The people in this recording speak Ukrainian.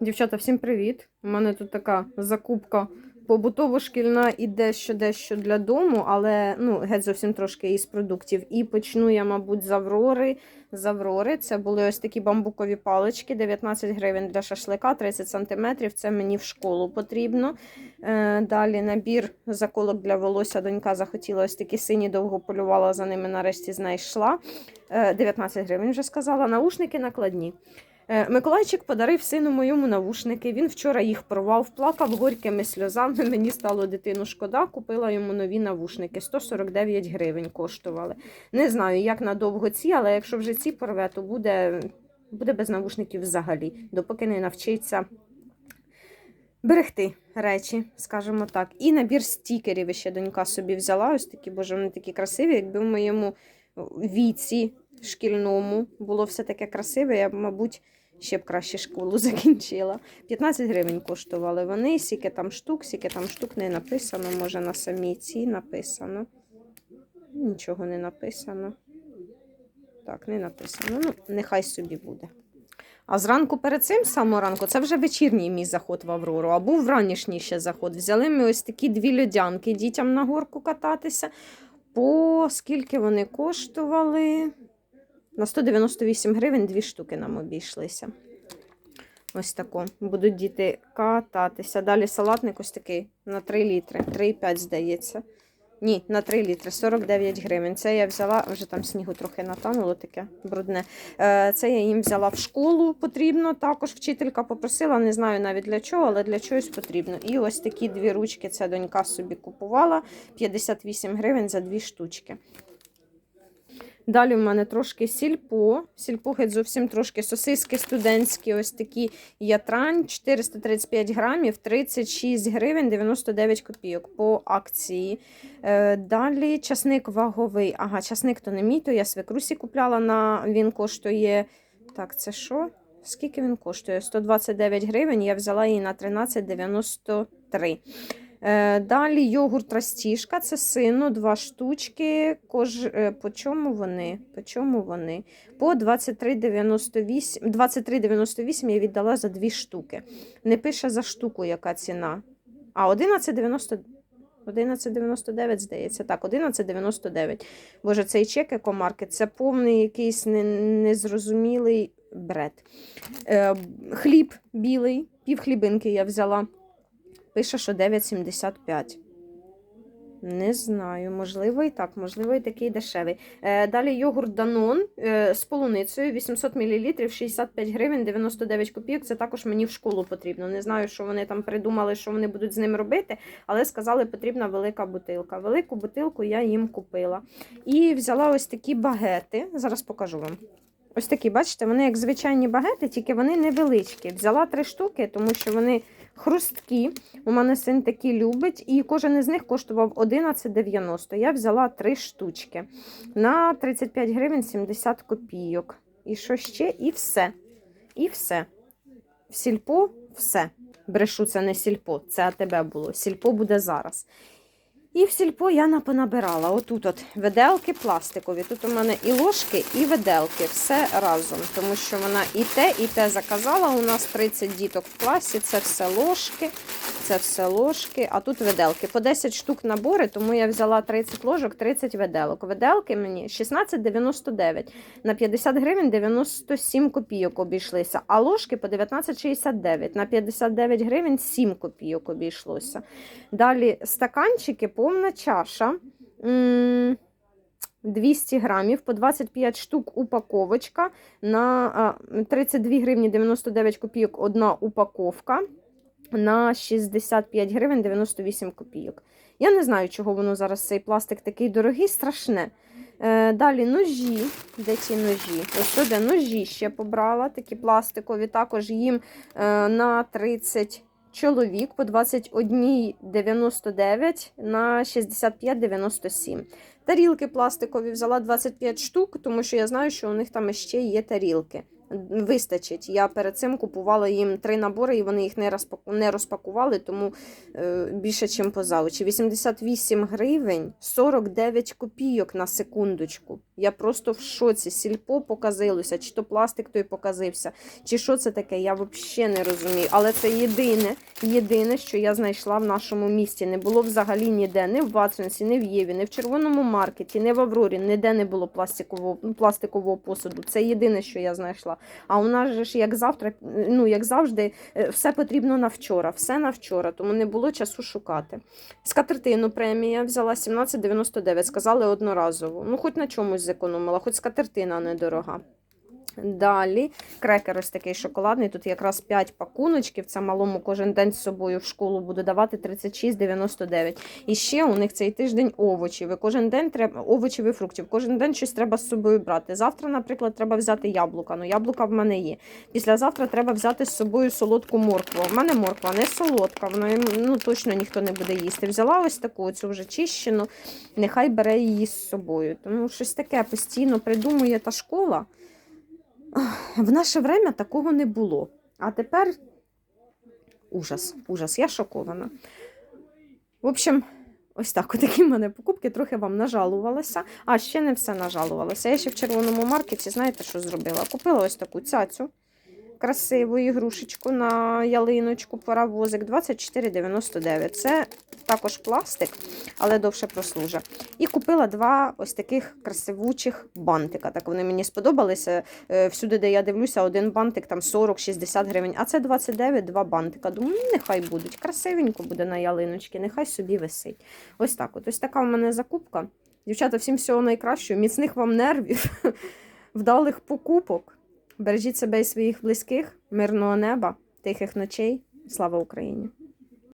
Дівчата, всім привіт! У мене тут така закупка побутово-шкільна і дещо дещо для дому, але ну, геть зовсім трошки із продуктів. І почну я, мабуть, з Аврори. З Аврори. Це були ось такі бамбукові палички, 19 гривень для шашлика, 30 сантиметрів. Це мені в школу потрібно. Е, далі набір заколок для волосся. Донька захотіла ось такі сині, довго полювала за ними, нарешті знайшла. Е, 19 гривень вже сказала. Наушники накладні. Е, Миколайчик подарив сину моєму навушники. Він вчора їх порвав, плакав горькими сльозами. Мені стало дитину шкода. Купила йому нові навушники. 149 гривень коштували. Не знаю, як надовго ці, але якщо вже ці порве, то буде, буде без навушників взагалі, допоки не навчиться берегти речі, скажімо так. І набір стікерів ще донька собі взяла. Ось такі, боже, вони такі красиві. Якби в моєму віці шкільному було все таке красиве, я б, мабуть, ще б краще школу закінчила. 15 гривень коштували вони, скільки там штук, скільки там штук не написано, може на самій цій написано. Нічого не написано. Так, не написано. Ну, нехай собі буде. А зранку перед цим, самого ранку, це вже вечірній мій заход в Аврору, а був ранішній ще заход. Взяли ми ось такі дві льодянки дітям на горку кататися. По скільки вони коштували? На 198 гривень дві штуки нам обійшлися. Ось тако. Будуть діти кататися. Далі салатник ось такий на 3 літри. 3,5, здається. Ні, на 3 літри, 49 гривень. Це я взяла, вже там снігу трохи натануло таке брудне. Е, Це я їм взяла в школу потрібно. Також вчителька попросила, не знаю навіть для чого, але для чогось потрібно. І ось такі дві ручки це донька собі купувала. 58 гривень за дві штучки. Далі в мене трошки сільпо. Сільпо зовсім трошки сосиски студентські, ось такі ятрань, 435 грамів, 36 гривень 99 копійок по акції. Е, далі часник ваговий. Ага, часник то не мій, то я свекрусі купляла на він коштує. Так, це що? Скільки він коштує? 129 гривень. Я взяла її на 13,93. Е, Далі йогурт растіжка, це сину, два штучки. Кож... е, По чому вони? По чому вони? По 23,98 23,98 я віддала за дві штуки. Не пише за штуку, яка ціна. А 11,90 11,99, здається. Так, 11,99. Боже, цей чек екомаркет це повний якийсь не- незрозумілий бред. Е, хліб білий, пів хлібинки я взяла. Пише, що 9,75. Не знаю, можливо і так, можливо, і такий дешевий. Е, далі йогурт Данон е, з полуницею 800 мл, 65 гривень, 99 копійок. Це також мені в школу потрібно. Не знаю, що вони там придумали, що вони будуть з ним робити, але сказали, потрібна велика бутилка. Велику бутилку я їм купила. І взяла ось такі багети. Зараз покажу вам. Ось такі, бачите, вони як звичайні багети, тільки вони невеличкі. Взяла три штуки, тому що вони хрусткі. У мене син такі любить, і кожен із них коштував 11,90. Я взяла три штучки на 35 гривень 70 копійок. І що ще? І все. І все. В сільпо все. Брешу, це не сільпо, це АТБ було. Сільпо буде зараз. І в сільпо я напонабирала. Отут от виделки пластикові. Тут у мене і ложки, і виделки. Все разом. Тому що вона і те, і те заказала. У нас 30 діток в класі. Це все ложки, це все ложки. А тут виделки. По 10 штук набори, тому я взяла 30 ложок, 30 виделок. Виделки мені 16,99. На 50 гривень 97 копійок обійшлися. А ложки по 19,69. На 59 гривень 7 копійок обійшлося. Далі стаканчики, повна чаша. 200 грамів, по 25 штук упаковочка. На 32 гривні 99 копійок одна упаковка. На 65 гривень 98 копійок. Я не знаю, чого воно зараз цей пластик такий дорогий, страшне. Е, далі ножі. Де ці ножі? Ось сюди ножі ще побрала, такі пластикові. Також їм е, на 30 чоловік по 21,99 на 65,97. Тарілки пластикові взяла 25 штук, тому що я знаю, що у них там ще є тарілки. Вистачить. Я перед цим купувала їм три набори, і вони їх не розпаку- розпакували, тому е, більше, ніж поза очі. 88 гривень 49 копійок на секундочку. Я просто в шоці. Сільпо показилося, чи то пластик той показився, чи що це таке, я взагалі не розумію. Але це єдине, єдине, що я знайшла в нашому місті. Не було взагалі ніде, ні в Ватсонсі, ні в Єві, ні в червоному маркеті, ні в Аврорі, ніде не було пластикового, ну, пластикового посуду. Це єдине, що я знайшла. А у нас же ж як завтра, ну як завжди, е, все потрібно на вчора, все на вчора, тому не було часу шукати. Скатертину премія взяла 17,99, сказали одноразово. Ну, хоч на чомусь зекономила, хоч скатертина недорога. Далі крекер ось такий шоколадний. Тут якраз 5 пакуночків. Це малому кожен день з собою в школу буду давати 36,99. І ще у них цей тиждень овочів. І кожен день треба овочів і фруктів. Кожен день щось треба з собою брати. Завтра, наприклад, треба взяти яблука. Ну, яблука в мене є. Післязавтра треба взяти з собою солодку моркву. У мене морква не солодка, вона ну, точно ніхто не буде їсти. Взяла ось таку, цю вже чищену, нехай бере її з собою. Тому щось таке постійно придумує та школа. В наше время такого не було. А тепер ужас, ужас, я шокована. В общем, ось так, отакі в мене покупки, трохи вам нажалувалася, а ще не все нажалувалася. Я ще в червоному маркеті, знаєте, що зробила? Купила ось таку цяцю, красиву ігрушечку на ялиночку, паровозик 24,99. Це також пластик, але довше прослужить. І купила два ось таких красивучих бантика. Так вони мені сподобалися. Е, Всюди, де я дивлюся, один бантик там 40-60 гривень, а це 29, два бантика. Думаю, нехай будуть. Красивенько буде на ялиночці, нехай собі висить. Ось так. От ось така в мене закупка. Дівчата, всім всього найкращого, міцних вам нервів, вдалих покупок. Бережіть себе і своїх близьких, мирного неба, тихих ночей. Слава Україні!